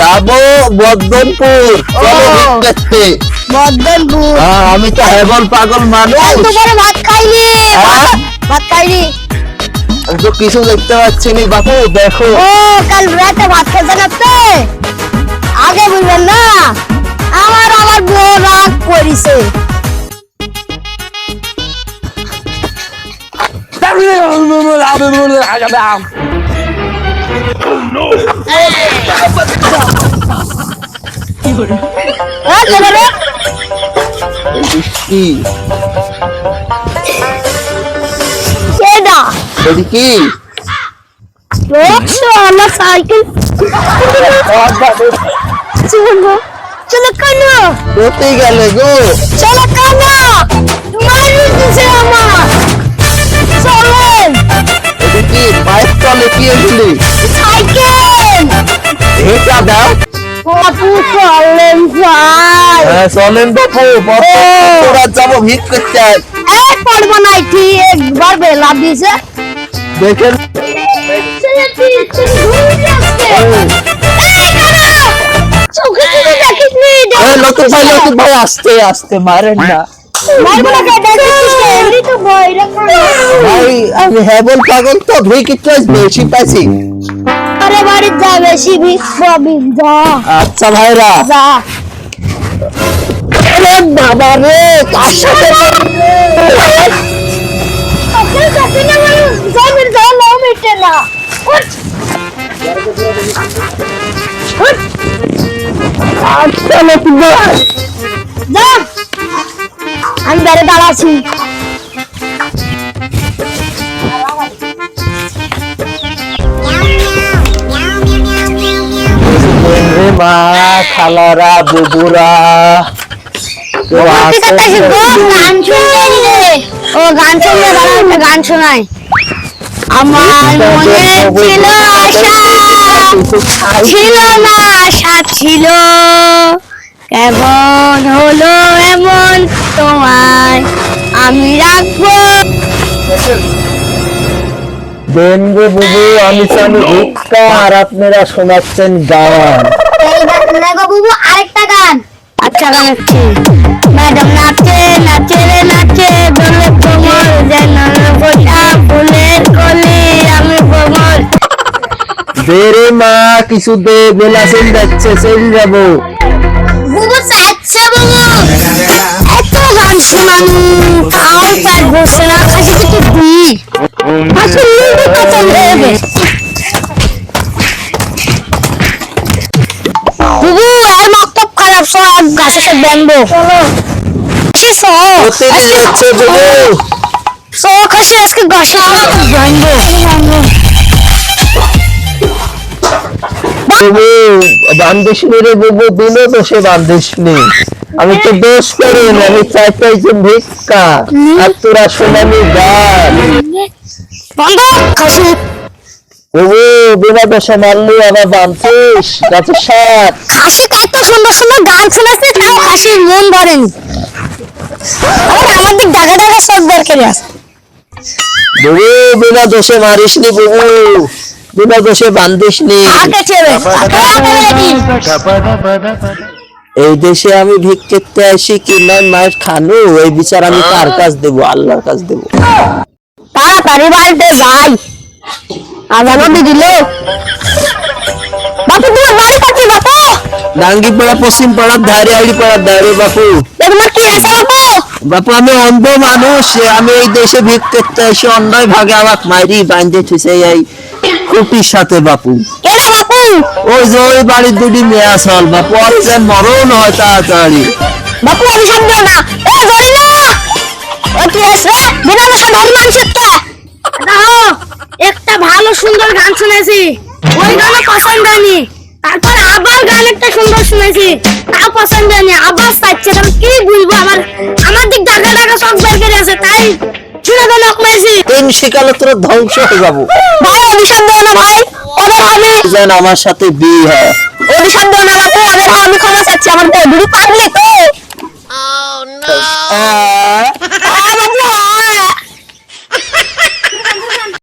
যাব বর্ধনপুর। বর্ধনপুর আমি তো হেবল পাগল মানুষ। ভাত খাইনি! হ্যাঁ? ভাত খাইনি! তো কিছু দেখতে পাচ্ছি না বাপু দেখো। ও কাল রাতে ভাত খেতে নাতে আগে বলবেন না? আমার আমার বউ রাগ করিছে। কেন রে? কি কেডা? এটি কি দেখছ আমার সাইকেল। চলো চলো কেন। কোথায় গেলে গো? চলো কেন। চলে কি সাইকেল! এটা দাও। বাপু চলেন ভাই হ্যাঁ চলেন বাপু বর্ধনপুর যাব ভিক করতে এক পড়ব না ঠিক একবার বেলা দিছে দেখেন। চোখে চোখে দেখিস নি ভাই লতুর ভাই আস্তে আস্তে মারেন না। না নি ভাই আমি হেবল পাগল তো ভিক একটু বেশি পাইছি। আরে বাড়ি যা বেশি ভিক্ষাবি যা। আচ্ছা ভাইরা। যা। আরে বাবা রে কার সাথে না নাও মিটে না। উঠ। আচ্ছা লতুর ভাই যা। আমি বাইরে দাঁড়াচ্ছি। মা খালারা বুবুরা ও গান শুনলে ভালো একটা গান শোনাই আমার মনে ছিল আশা ছিল না আশা ছিল। কেমন হলো এমন তোমায় আমি রাখব। দেন গো বুবু আমি চালু ভিক্ষা আর আপনারা শোনাচ্ছেন গান। এই গান লাগো বুবু আরেকটা গান। আচ্ছা গান হচ্ছে ম্যাডাম নাচে নাচে রে নাচে দোলে কোমর যেন ফোটা ফুলের কলি আমি কোমর। দে রে মা কিছু দে বেলা চল যাচ্ছে চল যাব। বুবু চাচ্ছে বুবু। এত গান শোনানো তাও পেট বসে না খাসি কিছু দি খাসি লিবি কত লেবে বুবু আর মক্তব খারাপ সব গাছে সব ব্যাংবো চলো কোথায় যাচ্ছে বুবু সো খাসি আজকে গাছে সব ব্যাংবো বুবু বান্দিস নি রে বুবু দিলে তো সে বান্দিস নি আমি তো দোষ করি না আমি চাই চাইছি ভিক্ষা। আর তোরা শোনানি গান বন্ধ খাসি। বুবু বিনা দোষে মারলি আবার বান্ধিস গাছের সাপ। খাসি কত সুন্দর সুন্দর গান শুনেছে তাও খাসির মন ধরেনি। আবার আমার দিক ডাকা ডাকা সব দরকারি আছে বুবু বিনা দোষে মারিস নি বুবু। বিনা দোষে বান্ধিস নি আগে ছেড়ে এই দেশে আমি ভিক করতে আসি কি নয় মায়ের খানু? এই বিচার আমি কার কাছ দেবো? আল্লাহর কাছ দেবো। তাড়াতাড়ি বাড়িতে যাই। আজানো দি দিল। বাপু তোমার বাড়ি কাছে বাপু। ডাঙ্গি পাড়া পশ্চিম পাড়ার ধারে আড়ি পাড়ার ধারে বাপু। তোমার কি আছে বাপু। বাপু আমি অন্ধ মানুষ। আমি এই দেশে ভিক করতে আসি অন্যায় ভাগে আমার মাইরি বাঁধে ঠেসে এই কুটির সাথে বাপু। একটা ভালো সুন্দর গান শুনেছি। ওই গানও পছন্দ হয়নি। তারপর আবার গান একটা সুন্দর শুনেছি। তাও পছন্দ হয়নি। আবার চাচ্ছে কি বলব, আমার আমার দিক ডাকা ডাকা সব বের করে আছে, তাই শুনে তো লোক মেয়েছি তিন শিকালে তোর ধ্বংস হয়ে যাব। ভাই অভিশাপ দেয় না ভাই। ওদের আমি যেন আমার সাথে বিয়ে হয়। অভিশাপ দেও না বাপু ওদের আমি ক্ষমা চাচ্ছি। আমার পারলে তো